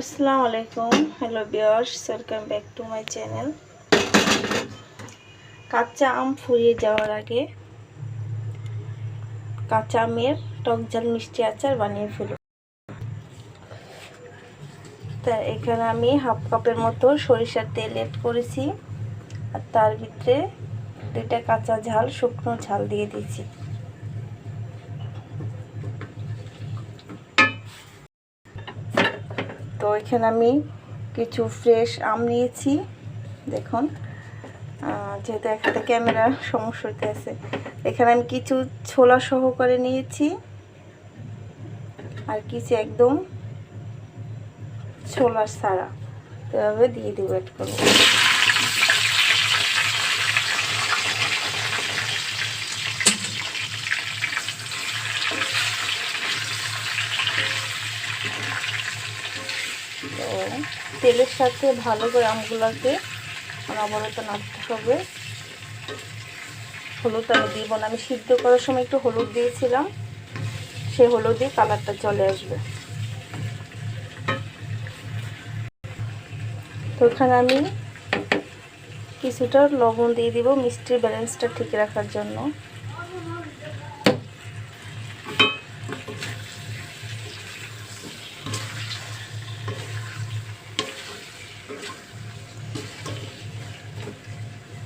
আসসালামু আলাইকুম। Hello viewers welcome back to my channel কাঁচা আম ফুরিয়ে যাওয়ার আগে কাঁচা আমের টক ঝাল, মিষ্টি আচার বানিয়ে ফেলুন। তা এখানে আমি হাফ কাপের মতো সরিষার তেল এড করেছি। আর তার ভিতরে দুইটা কাঁচা ঝাল, শুকনো ঝাল দিয়ে দিয়েছি। তো এখানে আমি কিছু ফ্রেশ আম নিয়েছি। দেখুন যেহেতু একটা ক্যামেরা সমস্যা হতে আছে। এখানে আমি কিছু ছোলা সহকারে নিয়েছি। আর কিছু একদম ছোলার সারা। তো এভাবে দিয়ে দিব এড করব তো তেলের সাথে ভালো করে আমগুলোকে অনবরত নাড়তে হবে। হলুদ আমি দিব না আমি সিদ্ধ করার সময় একটু হলুদ দিয়েছিলাম সেই হলুদই কালারটা চলে আসবে। তো এখানে আমি কিছুটা লবণ দিয়ে দিব মিষ্টির ব্যালেন্সটা ঠিক রাখার জন্য।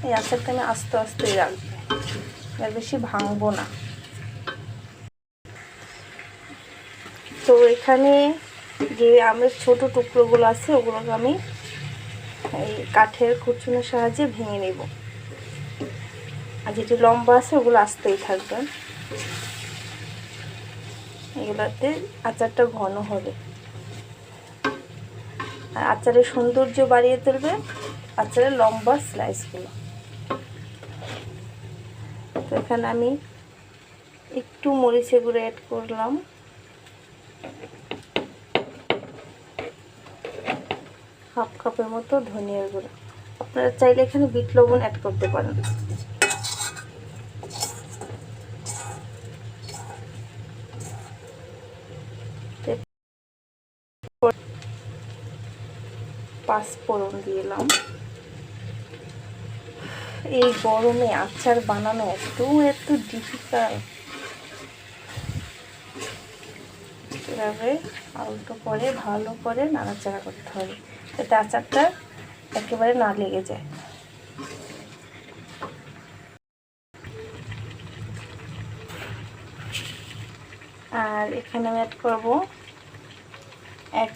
এই আচারটা আমি আস্তে আস্তে রাখব। এর বেশি ভাঙবো না। তো এখানে যে আমের ছোট টুকরোগুলো আছে, ওগুলোকে আমি এই কাঠের খুচুনের সাহায্যে ভেঙে নেব। আর যেটি লম্বা আছে, ওগুলো আসতেই থাকবে। এগুলোতে আচারটা ঘন হবে। আর আচারের সৌন্দর্য বাড়িয়ে তুলবে আচারের লম্বা স্লাইসগুলো তো এখানে আমি একটু মরিচে গুঁড়ো অ্যাড করলাম। হাফ কাপের মতো ধনিয়ার গুঁড়ো। আপনারা চাইলে এখানে বিট লবণ অ্যাড করতে পারেন। পাঁচফোড়ন দিলাম এই গরমে আচার বানানো এত এত ডিফিকাল্ট এভাবে আলতো করে, ভালো করে নাড়াচাড়া করতে হবে, যাতে আচারটা একেবারে না লেগে যায়। আর এখানে আমি অ্যাড করব এক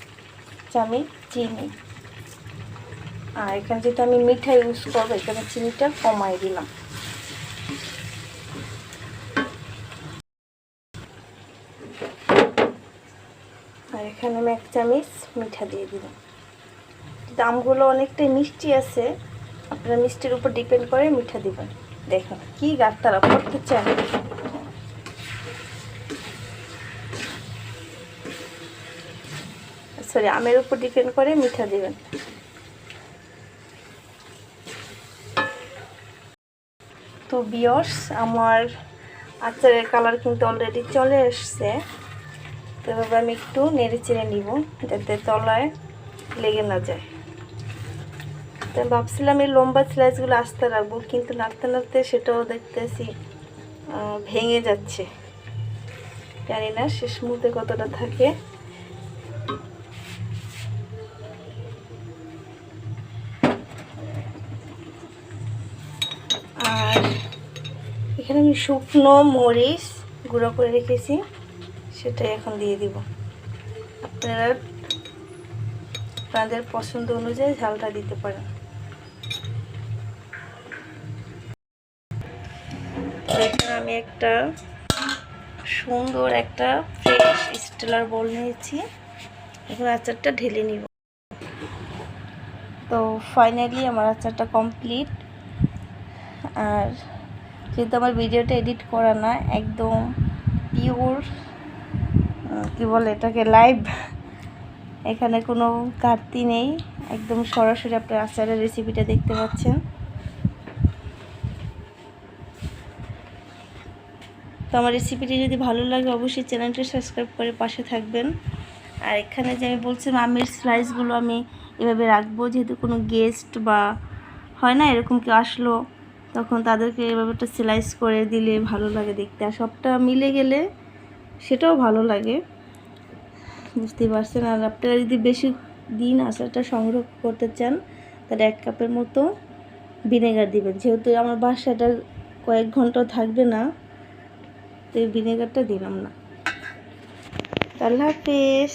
চামচ চিনি। আর এখানে যেহেতু আমি মিঠা ইউজ করব, এখানে চিনিটা কমাই দিলাম। আর এখানে আমি এক চামচ মিঠা দিয়ে দিলাম। দামগুলো অনেকটাই মিষ্টি আছে। আপনারা মিষ্টির উপর ডিপেন্ড করে মিঠা দিবেন। দেখুন, কি গাছতারা পড়তে চান সরি আমের উপর ডিপেন্ড করে মিঠা দিবেন। তো বিয়র্স, আমার আচারের কালার কিন্তু অলরেডি চলে এসছে। তো এভাবে আমি একটু নেড়ে চেড়ে নিব, যাতে তলায় লেগে না যায়। তো ভাবছিলাম এই লম্বা স্লাইসগুলো আস্তে রাখব, কিন্তু নাড়তে নাড়তে সেটাও দেখতেছি ভেঙে যাচ্ছে। জানি না শেষ মুহূর্তে কতটা থাকে। এখানে আমি শুকনো মরিচ গুঁড়ো করে রেখেছি, সেটাই এখন দিয়ে দিব। আপনারা আপনাদের পছন্দ অনুযায়ী ঝালটা দিতে পারেন। এখানে আমি একটা সুন্দর একটা ফ্রেশ স্টেলার বল নিয়েছি। এখন আচারটা ঢেলে নিব। তো ফাইনালি আমার আচারটা কমপ্লিট আর যেহেতু আমার ভিডিওটা এডিট করা না, একদম পিওর কি বলে এটাকে লাইভ এখানে কোনো ঘাটতি নেই, একদম সরাসরি আপনার আচারের রেসিপিটা দেখতে পাচ্ছেন। তো আমার রেসিপিটি যদি ভালো লাগে, অবশ্যই চ্যানেলটি সাবস্ক্রাইব করে পাশে থাকবেন। আর এখানে যে আমি বলছিলাম আমের স্লাইসগুলো আমি এভাবে রাখব, যেহেতু কোনো গেস্ট বা হয় না, এরকম কেউ আসলো তখন তাদেরকে এভাবে একটা স্লাইস করে দিলে ভালো লাগে দেখতে। আর সবটা মিলে গেলে সেটাও ভালো লাগে। বুঝতেই পারছেন? আর আপনারা যদি বেশি দিন আচারটা সংগ্রহ করতে চান, তাহলে এক কাপের মতো ভিনেগার দিবেন। যেহেতু আমার বাসাটা কয়েক ঘণ্টা থাকবে না, তো এই ভিনেগারটা দিলাম না। আল্লাহ হাফেজ।